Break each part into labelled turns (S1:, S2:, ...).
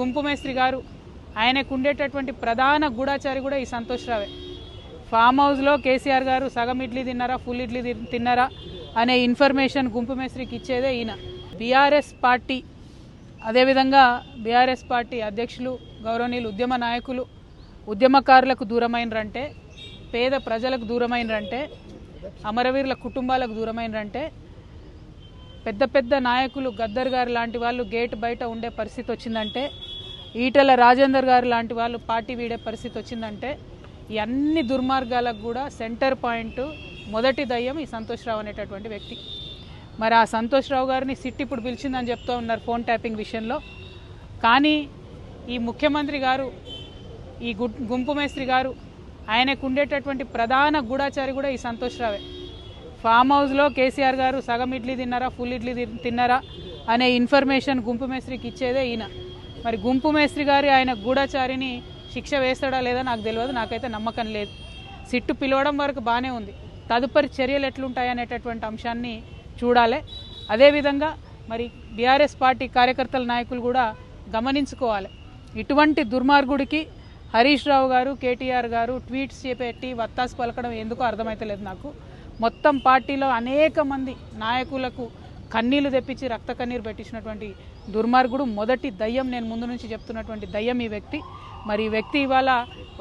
S1: గుంపు మేస్త్రి గారు ఆయనకు ఉండేటటువంటి ప్రధాన గూఢాచారి కూడా ఈ సంతోష్ రావే. ఫామ్ హౌస్లో కేసీఆర్ గారు సగం ఇడ్లీ తిన్నారా ఫుల్ ఇడ్లీ తిన్నారా అనే ఇన్ఫర్మేషన్ గుంపు మేస్త్రికి ఇచ్చేదే ఈయన. బీఆర్ఎస్ పార్టీ అదేవిధంగా బీఆర్ఎస్ పార్టీ అధ్యక్షులు గౌరవనీయులు ఉద్యమ నాయకులు ఉద్యమకారులకు దూరమైనరంటే పేద ప్రజలకు దూరమైనరంటే అమరవీరుల కుటుంబాలకు దూరమైనరంటే పెద్ద పెద్ద నాయకులు గద్దర్ గారు లాంటి వాళ్ళు గేట్ బయట ఉండే పరిస్థితి వచ్చిందంటే ఈటల రాజేందర్ గారు లాంటి వాళ్ళు పార్టీ వీడే పరిస్థితి వచ్చిందంటే ఈ అన్ని దుర్మార్గాలకు కూడా సెంటర్ పాయింట్ మొదటి దయ్యం ఈ సంతోష్ రావు అనేటటువంటి వ్యక్తి. మరి ఆ సంతోష్ రావు గారిని సిట్ ఇప్పుడు పిలిచిందని చెప్తూ ఉన్నారు ఫోన్ ట్యాపింగ్ విషయంలో. కానీ ఈ ముఖ్యమంత్రి గారు ఈ గు గుంపు మేస్త్రి గారు ఆయనకు ఉండేటటువంటి ప్రధాన గూఢాచారి కూడా ఈ సంతోష్ రావే. ఫామ్ హౌస్లో కేసీఆర్ గారు సగం ఇడ్లీ తిన్నారా ఫుల్ ఇడ్లీ తిన్నారా అనే ఇన్ఫర్మేషన్ గుంపు మేస్త్రికి ఇచ్చేదే ఈయన. మరి గుంపు మేస్త్రి గారి ఆయన గూఢచారిని శిక్ష వేస్తాడా లేదా నాకు తెలియదు. నాకైతే నమ్మకం లేదు. సిట్టు పిలవడం వరకు బాగానే ఉంది. తదుపరి చర్యలు ఎట్లుంటాయి అనేటటువంటి అంశాన్ని చూడాలి. అదేవిధంగా మరి బీఆర్ఎస్ పార్టీ కార్యకర్తల నాయకులు కూడా గమనించుకోవాలి. ఇటువంటి దుర్మార్గుడికి హరీష్ రావు గారు కేటీఆర్ గారు ట్వీట్స్ చేపెట్టి వత్తాసు పలకడం ఎందుకో అర్థమైతలేదు నాకు. మొత్తం పార్టీలో అనేక మంది నాయకులకు కన్నీళ్ళు తెప్పించి రక్త కన్నీరు పెట్టించినటువంటి దుర్మార్గుడు మొదటి దయ్యం నేను ముందు నుంచి చెప్తున్నటువంటి దయ్యం ఈ వ్యక్తి. మరి ఈ వ్యక్తి ఇవాళ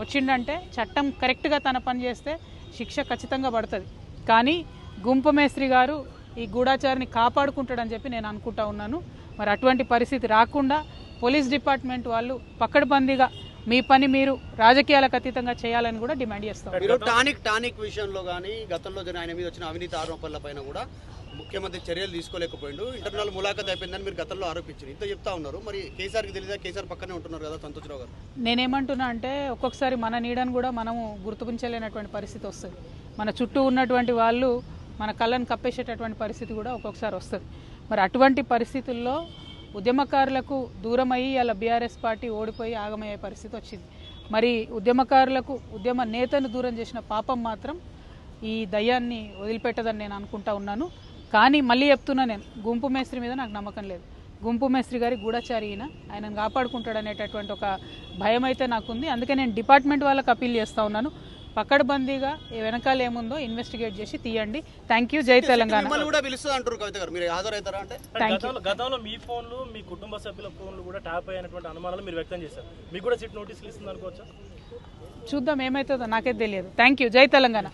S1: వచ్చిండంటే చట్టం కరెక్ట్గా తన పని చేస్తే శిక్ష ఖచ్చితంగా పడుతుంది. కానీ గుంపు మేస్త్రి గారు ఈ గూఢాచారిని కాపాడుకుంటాడని చెప్పి నేను అనుకుంటా ఉన్నాను. మరి అటువంటి పరిస్థితి రాకుండా పోలీస్ డిపార్ట్మెంట్ వాళ్ళు పక్కడబందీగా మీ పని మీరు రాజకీయాలకు అతీతంగా చేయాలని కూడా డిమాండ్ చేస్తాం.
S2: మీరు టానిక్ టానిక్ విషయంలో కానీ గతంలో ఆయన మీద వచ్చిన అవినీతి ఆరోపణల పైన కూడా ముఖ్యమంత్రి చర్యలు తీసుకోలేకపోయిండు. ఇంటర్నల్ ములాఖత్ అయిపోయిందని మీరు గతంలో ఆరోపించారు ఇంత చెప్తా ఉన్నారు. మరి కేసీఆర్కి తెలియదా కేసీఆర్ పక్కనే ఉంటున్నారు కదా సంతోష్రావు గారు.
S1: నేనేమంటున్నా అంటే ఒక్కొక్కసారి మన నీడను కూడా మనము గుర్తించలేనటువంటి పరిస్థితి వస్తుంది. మన చుట్టూ ఉన్నటువంటి వాళ్ళు మన కళ్ళను కప్పేసేటటువంటి పరిస్థితి కూడా ఒక్కొక్కసారి వస్తుంది. మరి అటువంటి పరిస్థితుల్లో ఉద్యమకారులకు దూరం అయ్యి అలా బీఆర్ఎస్ పార్టీ ఓడిపోయి ఆగమయ్యే పరిస్థితి వచ్చింది. మరి ఉద్యమకారులకు ఉద్యమ నేతను దూరం చేసిన పాపం మాత్రం ఈ దయ్యాన్ని వదిలిపెట్టదని నేను అనుకుంటా ఉన్నాను. కానీ మళ్ళీ చెప్తున్నా నేను గుంపు మేస్త్రి మీద నాకు నమ్మకం లేదు. గుంపు మేస్త్రి గారి గూఢచారి ఈయన. ఆయనను కాపాడుకుంటాడు అనేటటువంటి ఒక భయం అయితే నాకుంది. అందుకే నేను డిపార్ట్మెంట్ వాళ్ళకి అప్పీల్ చేస్తా ఉన్నాను. పక్కడబందీగా ఈ వెనకాల ఏముందో ఇన్వెస్టిగేట్ చేసి తీయండి. థ్యాంక్ యూ జై తెలంగాణ.
S2: కూడా పిలుస్తుంది అంటారు కవిత గారు. మీరు హాజరవుతారా అంటే.
S3: గతంలో గతంలో మీ ఫోన్లు మీ కుటుంబ సభ్యుల ఫోన్లు కూడా ట్యాప్ అయినటువంటి అనుమానాలు మీరు వ్యక్తం చేశారు. మీకు కూడా సిట్ నోటీసులు ఇస్తుంది అనుకోవచ్చా
S1: చూద్దాం ఏమవుతుందో నాకైతే తెలియదు. థ్యాంక్ యూ జై తెలంగాణ.